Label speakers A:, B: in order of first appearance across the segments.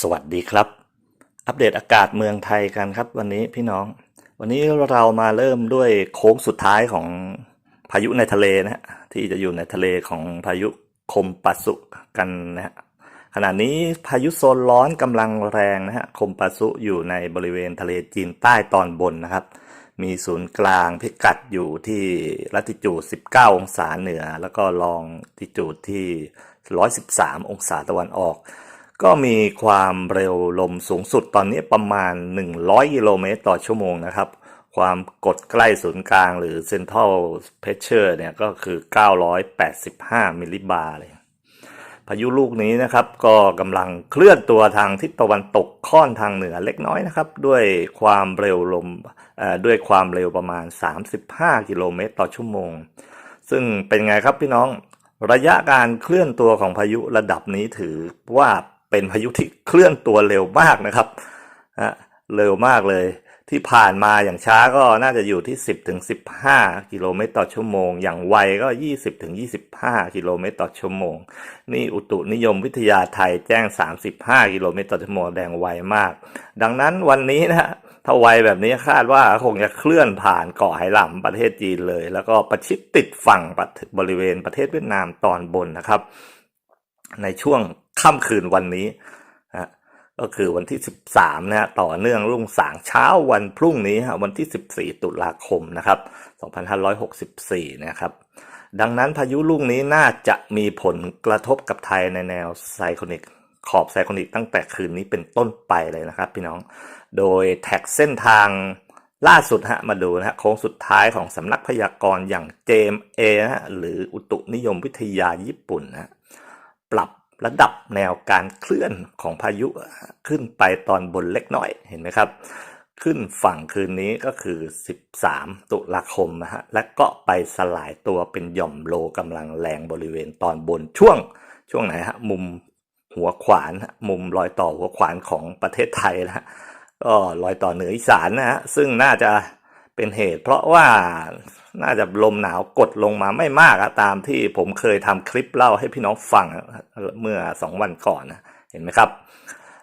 A: สวัสดีครับ อัปเดตอากาศเมืองไทยกันครับ วันนี้พี่น้อง วันนี้เรามาเริ่มด้วยโค้งสุดท้ายของพายุในทะเลนะฮะที่จะอยู่ในทะเลของพายุคมปัสุกันนะฮะขณะนี้พายุโซนร้อนกำลังแรงนะฮะคมปัสุอยู่ในบริเวณทะเลจีนใต้ตอนบนนะครับ มีศูนย์กลางพิกัดอยู่ที่ลัติจูด 19 องศาเหนือ แล้วก็ลองติจูดที่ 113 องศาตะวันออก ก็มีความเร็วลมสูงสุดตอนนี้ประมาณ 100กิโลเมตรต่อชั่วโมงนะครับ ความกดใกล้ศูนย์กลางหรือ Central Pressure เนี่ยก็คือ 985 มิลลิบาร์เลย พายุลูกนี้นะครับก็กำลังเคลื่อนตัวทางทิศตะวันตกค่อนทางเหนือเล็กน้อยนะครับ ด้วยความเร็วลมด้วยความเร็วประมาณ 35 กิโลเมตรต่อชั่วโมง ซึ่งเป็นไงครับพี่น้องระยะการเคลื่อนตัวของพายุระดับนี้ถือว่า เป็นพายุที่เคลื่อนตัวเร็วมากนะครับฮะเร็วมากเลย ที่ผ่านมาอย่างช้าก็น่าจะอยู่ที่ 10ถึง15 กิโลเมตรต่อชั่วโมง อย่างไวก็ 20ถึง25 กิโลเมตรต่อชั่วโมง นี่อุตุนิยมวิทยาไทยแจ้ง 35 กิโลเมตรต่อชั่วโมงแดงไวมาก ดังนั้นวันนี้นะฮะถ้าไวแบบนี้คาดว่าคงจะเคลื่อนผ่านเกาะไหหลำประเทศจีนเลย แล้วก็ประชิดติดฝั่งบริเวณประเทศเวียดนามตอนบนนะครับ ในช่วง ค่ำคืนวันนี้นะก็คือวันที่ 13นะฮะต่อเนื่องรุ่งสางเช้าวันพรุ่งนี้ฮะวันที่ 14 ตุลาคมนะครับ2564 นะครับ ดังนั้นพายุลูกนี้น่าจะมีผลกระทบกับไทยในแนวไซโคนิกขอบไซโคนิกตั้งแต่คืนนี้เป็นต้นไปเลยนะครับ พี่น้อง โดยแท็กเส้นทางล่าสุดฮะมาดูนะฮะโค้งสุดท้ายของสำนักพยากรณ์อย่าง JMA นะฮะหรืออุตุนิยมวิทยาญี่ปุ่นนะฮะปรับ ระดับแนวการเคลื่อนของพายุขึ้นไปตอนบนเล็กน้อยเห็นไหมครับ ขึ้นฝั่งคืนนี้ก็คือ 13 ตุลาคมนะฮะและก็ไปสลายตัวเป็นหย่อมโลกำลังแรงบริเวณตอนบนช่วง ช่วงไหนฮะมุมหัวขวานมุมรอยต่อหัวขวานของประเทศไทยนะฮะก็รอยต่อเหนืออีสานนะฮะซึ่งน่าจะ เป็นเหตุ เพราะว่าน่าจะลมหนาวกดลงมาไม่มากอะตามที่ผมเคยทำคลิปเล่าให้พี่น้องฟังเมื่อสองวันก่อนนะเห็นไหมครับ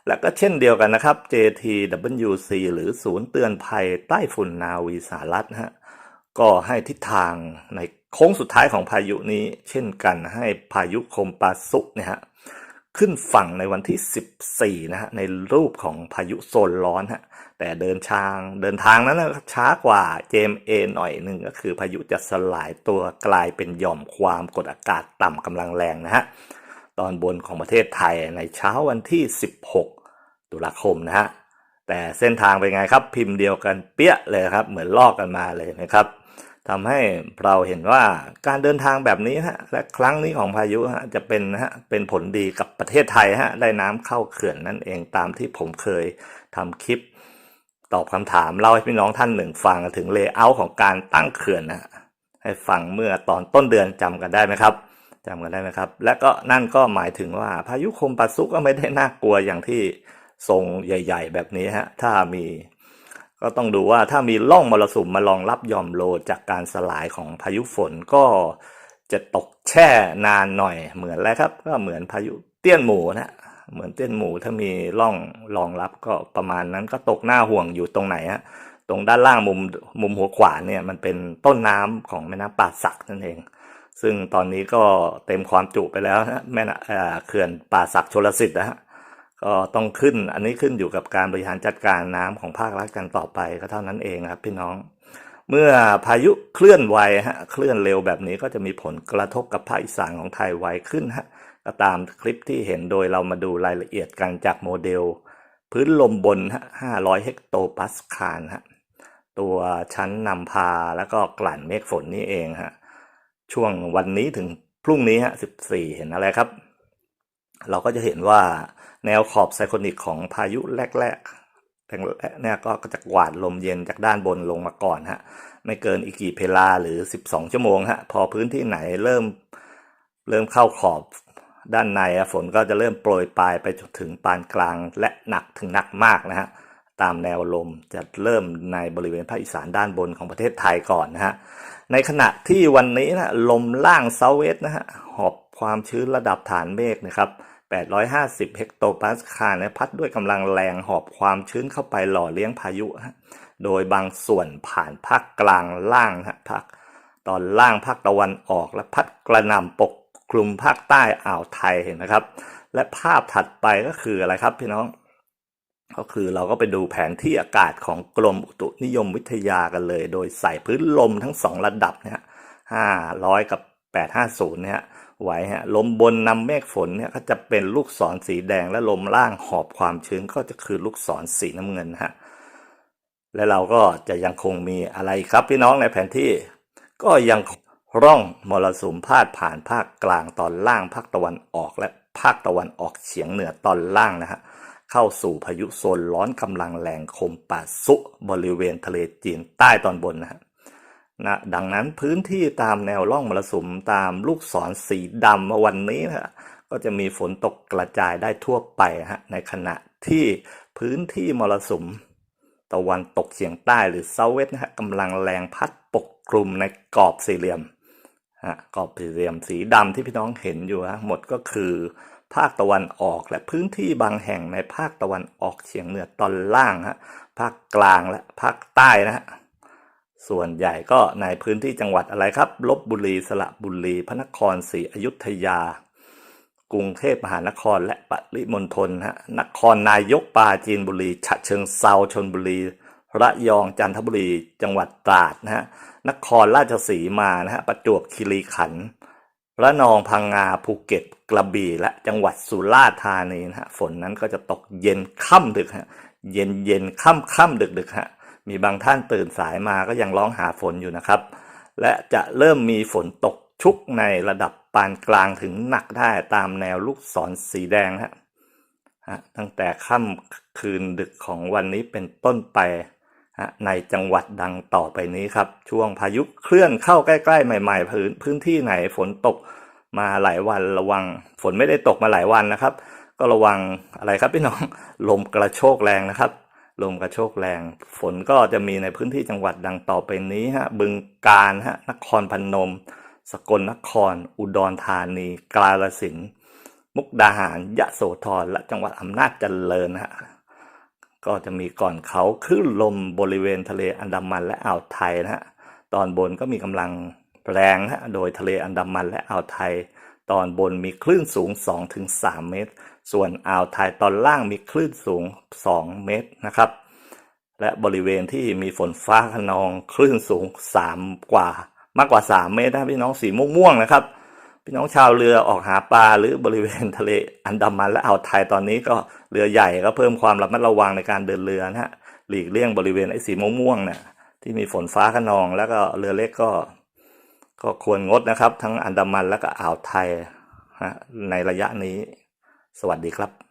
A: แล้วก็เช่นเดียวกันนะครับ JTWC หรือศูนย์เตือนภัยใต้ฝุ่นนาวีสหรัฐนะฮะก็ให้ทิศทางในโค้งสุดท้ายของพายุนี้ เช่นกันให้พายุคมปาสุเนี่ยฮะ ขึ้นฝั่งในวันที่ 14 นะฮะ ในรูปของพายุโซนร้อนฮะ แต่เดินทางเดินทางนั้นนะช้ากว่า JMA หน่อยหนึ่งก็คือพายุจะสลายตัวกลายเป็นหย่อมความกดอากาศต่ำกำลังแรงนะฮะ ตอนบนของประเทศไทยในเช้าวันที่ 16 ตุลาคมนะฮะ แต่เส้นทางเป็นไงครับพิมพ์เดียวกันเปี้ยเลยครับ เหมือนลอกกันมาเลยนะครับ ทำให้เราเห็นว่าการเดินทางแบบนี้ฮะและครั้งนี้ของพายุฮะจะเป็นฮะเป็นผลดีกับประเทศไทยฮะได้น้ำเข้าเขื่อนนั่นเองตามที่ผมเคยทำคลิป ตอบคำถามเล่าให้พี่น้องท่านหนึ่งฟังถึงเลเยอร์ของการตั้งเขื่อนนะฮะให้ฟังเมื่อตอนต้นเดือนจำกันได้ไหมครับจำกันได้ไหมครับ และก็นั่นก็หมายถึงว่าพายุคมปัสสุก็ไม่ได้น่ากลัวอย่างที่ทรงใหญ่ ๆ แบบนี้ฮะถ้ามี ก็ต้องดูว่าถ้ามีร่องมรสุมมารองรับยอมโลจากการสลายของพายุฝนก็จะตกแช่นานหน่อยเหมือนอะไรครับ ก็เหมือนพายุเตี้ยนหมูนะเหมือนเตี้ยนหมูถ้ามีร่องรองรับก็ประมาณนั้นก็ตกหน้าห่วงอยู่ตรงไหนฮะตรงด้านล่างมุมมุมหัวขวาเนี่ยมันเป็นต้นน้ำของแม่น้ำป่าสักนั่นเอง ซึ่งตอนนี้ก็เต็มความจุไปแล้วนะแม่น้ำเอ่อเขื่อนป่าสักชลสิทธิ์นะฮะ ก็ต้องขึ้นอันนี้ขึ้นอยู่กับการบริหารจัดการน้ำของภาครัฐกันต่อไปก็เท่านั้นเองครับพี่น้อง เมื่อพายุเคลื่อนไวฮะเคลื่อนเร็วแบบนี้ก็จะมีผลกระทบกับภาคอีสานของไทยไวขึ้นฮะก็ตามคลิปที่เห็นโดยเรามาดูรายละเอียดกันจากโมเดล พื้นลมบนฮะ500 เฮกโตปาสคาลฮะตัวชั้นนำพาแล้วก็กลั่นเมฆฝนนี่เองฮะช่วงวันนี้ถึงพรุ่งนี้ฮะ14 เห็นอะไรครับ เราก็จะเห็นว่าแนวขอบไซโคนิกของพายุแรกๆแรกๆเนี่ยก็จะกวาดลมเย็นจากด้านบนลงมาก่อนฮะ ไม่เกินอีกกี่เพลาหรือ 12 ชั่วโมงฮะ พอพื้นที่ไหนเริ่มเริ่มเข้าขอบด้านในฝนก็จะเริ่มโปรยปลายไปจนถึงปานกลางและหนักถึงหนักมากนะฮะตามแนวลมจะเริ่มในบริเวณภาคอีสานด้านบนของประเทศไทยก่อนนะฮะในขณะที่วันนี้นะลมล่างเซาเวสนะฮะหอบ ความชื้นระดับฐานเมฆนะครับ 850 เฮกโตปาสคาลนะพัดด้วยกำลังแรงหอบความชื้นเข้าไปหล่อเลี้ยงพายุ โดยบางส่วนผ่านภาคกลางล่างฮะภาคตอนล่างภาคตะวันออกและพัดกระหน่ำปกคลุมภาคใต้อ่าวไทยเห็นนะครับ และภาพถัดไปก็คืออะไรครับพี่น้อง ก็คือเราก็ไปดูแผนที่อากาศของกรมอุตุนิยมวิทยากันเลย โดยใส่พื้นลมทั้งสองระดับเนี่ยห้าร้อยกับ แปดห้าศูนย์เนี่ยไว้ฮะลมบนนำเมฆฝนเนี่ยก็จะเป็นลูกศรสีแดงและลมล่างหอบความชื้นก็จะคือลูกศรสีน้ำเงินฮะและเราก็จะยังคงมีอะไรครับพี่น้องในแผนที่ ก็ยังร่องมรสุมพาดผ่านภาคกลางตอนล่างภาคตะวันออกและภาคตะวันออกเฉียงเหนือตอนล่างนะฮะเข้าสู่พายุโซนร้อนกำลังแรงคมปาซุบริเวณทะเลจีนใต้ตอนบนนะฮะ นะดังนั้นพื้นที่ตามแนวร่องมรสุมตามลูกศรสีดำวันนี้นะก็จะมีฝนตกกระจายได้ทั่วไปฮะในขณะที่พื้นที่มรสุมตะวันตกเฉียงใต้หรือเซาเวสนะฮะกำลังแรงพัดปกคลุมในกรอบสี่เหลี่ยมฮะกรอบสี่เหลี่ยมสีดำที่พี่น้องเห็นอยู่ฮะหมดก็คือภาคตะวันออกและพื้นที่บางแห่งในภาคตะวันออกเฉียงเหนือตอนล่างฮะภาคกลางและภาคใต้นะฮะ ส่วนใหญ่ก็ในพื้นที่จังหวัดอะไรครับลบบุรีสระบุรี พระนครศรีอยุธยา กรุงเทพมหานครและปริมณฑลฮะนครนายกปราจีนบุรี ฉะเชิงเซาชนบุรี ระยองจันทบุรี จังหวัดตราดนะฮะนครราชสีมานะฮะประจวบคีรีขันธ์ระนองพังงาภูเก็ตกระบี่และจังหวัดสุราษฎร์ธานีนะฮะฝนนั้นก็จะตกเย็นค่ำดึกฮะเย็นเย็นค่ำค่ำดึกดึกฮะ มีบางท่านตื่นสายมาก็ยังร้องหาฝนอยู่นะครับ และจะเริ่มมีฝนตกชุกในระดับปานกลางถึงหนักได้ตามแนวลูกศรสีแดงฮะตั้งแต่ค่ำคืนดึกของวันนี้เป็นต้นไปในจังหวัดดังต่อไปนี้ครับ ช่วงพายุเคลื่อนเข้าใกล้ๆ ใหม่ ๆ พื้นพื้นที่ไหนฝนตกมาหลายวันระวัง ฝนไม่ได้ตกมาหลายวันนะครับ ก็ระวังอะไรครับพี่น้องลมกระโชกแรงนะครับ ลมกระโชกแรง ฝนก็จะมีในพื้นที่จังหวัดดังต่อไปนี้ฮะ บึงกาฬฮะ นครพนม สกลนคร อุดรธานี กาฬสินธุ์ มุกดาหาร ยะโสธร และจังหวัดอำนาจเจริญฮะ ก็จะมีก่อนเขาคลื่นลมบริเวณทะเลอันดามันและอ่าวไทยนะฮะ ตอนบนก็มีกำลังแรงฮะ โดยทะเลอันดามันและอ่าวไทย ตอนบนมีคลื่นสูง 2-3 เมตร ส่วนอ่าวไทยตอนล่างมีคลื่นสูง 2 เมตรนะครับ และบริเวณที่มีฝนฟ้าขนองคลื่นสูง 3 กว่ามากกว่า 3 เมตรนะพี่น้องสีม่วงๆนะครับ พี่น้องชาวเรือออกหาปลาหรือบริเวณทะเลอันดามันและอ่าวไทยตอนนี้ก็เรือใหญ่ก็เพิ่มความระมัดระวังในการเดินเรือนะฮะหลีกเลี่ยงบริเวณไอ้สีม่วงๆเนี่ยที่มีฝนฟ้าขนองแล้วก็เรือเล็กก็ ก็ควรงดนะครับ ทั้งอันดามันและก็อ่าวไทยฮะในระยะนี้ สวัสดีครับ